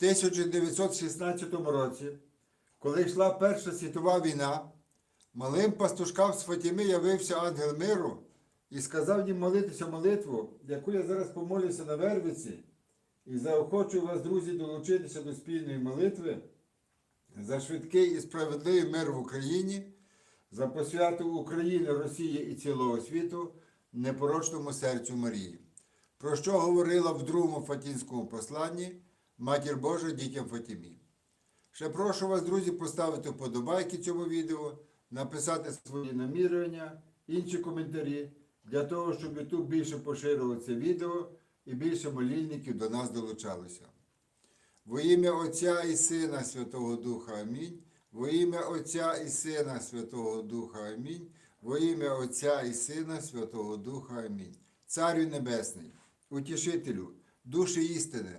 1916 році, коли йшла Перша світова війна, малим пастушкам з Фатіми явився ангел миру і сказав їм молитися молитву, яку я зараз помолюся на Вервиці, і заохочую вас, друзі, долучитися до спільної молитви за швидкий і справедливий мир в Україні, за посвяту України, Росії і цілого світу непорочному серцю Марії. Про що говорила в другому Фатінському посланні Матір Божа дітям Фатімі. Ще прошу вас, друзі, поставити вподобайки цьому відео, написати свої намірення, інші коментарі, для того, щоб YouTube більше поширював це відео і більше молільників до нас долучалося. Во ім'я Отця і Сина Святого Духа Амінь. Во ім'я Отця і Сина Святого Духа Амінь. Во ім'я Отця і Сина Святого Духа Амінь. Царю Небесний, утішителю, душі істини,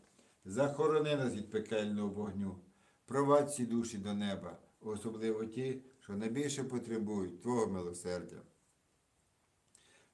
захорони нас від пекельного вогню, провадь всі душі до неба, особливо ті, що найбільше потребують Твого милосердя.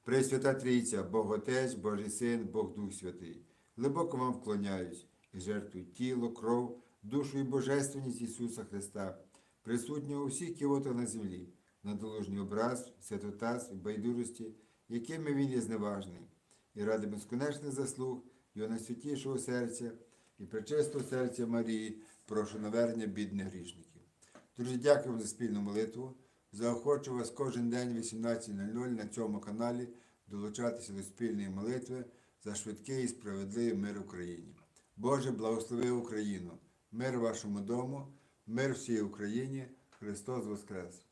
Пресвята Трійця, Бог Отець, Божий Син, Бог Дух Святий, глибоко вам вклоняюсь і жертвую тіло, кров, душу і божественність Ісуса Христа, присутнього у всіх кіотах на землі, на долужній образ, святотаз і байдужості, якими Він є зневажний, і ради безконечних заслуг Його найсвятішого серця і пречистого серця Марії, прошу навернення бідних грішників. Друзі, дякую за спільну молитву. Заохочу вас кожен день в 18.00 на цьому каналі долучатися до спільної молитви за швидкий і справедливий мир Україні. Боже, благослови Україну, мир вашому дому, мир всій Україні, Христос Воскрес!